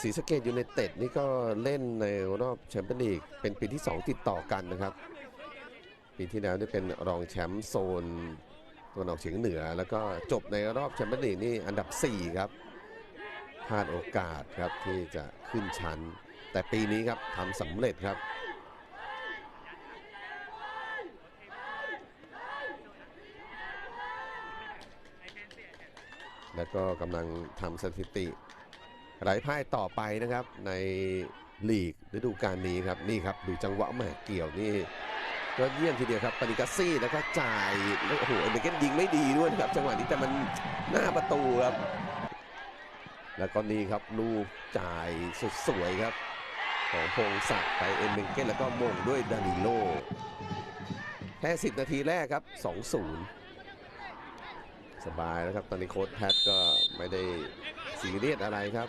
ศรีสะเกดยูไนเต็ดนี่ก็เล่นในรอบแชมเปี้ยนลีกเป็นปีที่ 2 ติดต่อกันนะครับ ปีที่แล้วนี่เป็นรองแชมป์โซนตะวันออกเฉียงเหนือ แล้วก็จบในรอบแชมเปี้ยนลีกนี่อันดับ 4 ครับพลาดโอกาสครับที่จะขึ้นชั้น แต่ปีนี้ครับทำสำเร็จครับแล้วก็กำลังทำสถิติ ไร้พ่ายต่อไปนะครับในลีกฤดูกาลนี้ครับนี่ครับดูจังหวะแหมเกี่ยวนี่ก็เยี่ยมทีเดียวครับปานิกัสซี่แล้วก็จ่ายแล้วโอ้โหเอเมเกนยิงไม่ดีด้วยครับ จังหวะนี้แต่มันหน้าประตูครับ แล้วก็นี่ครับลูกจ่ายสุดสวยครับ ของพงศักดิ์ไปเอเมเกนแล้วก็มงด้วยดานิโลแค่ 10 นาทีแรกครับ 2-0 สบายแล้วครับ ตอนนี้โค้ชแพทก็ไม่ได้สีเรียดอะไรครับ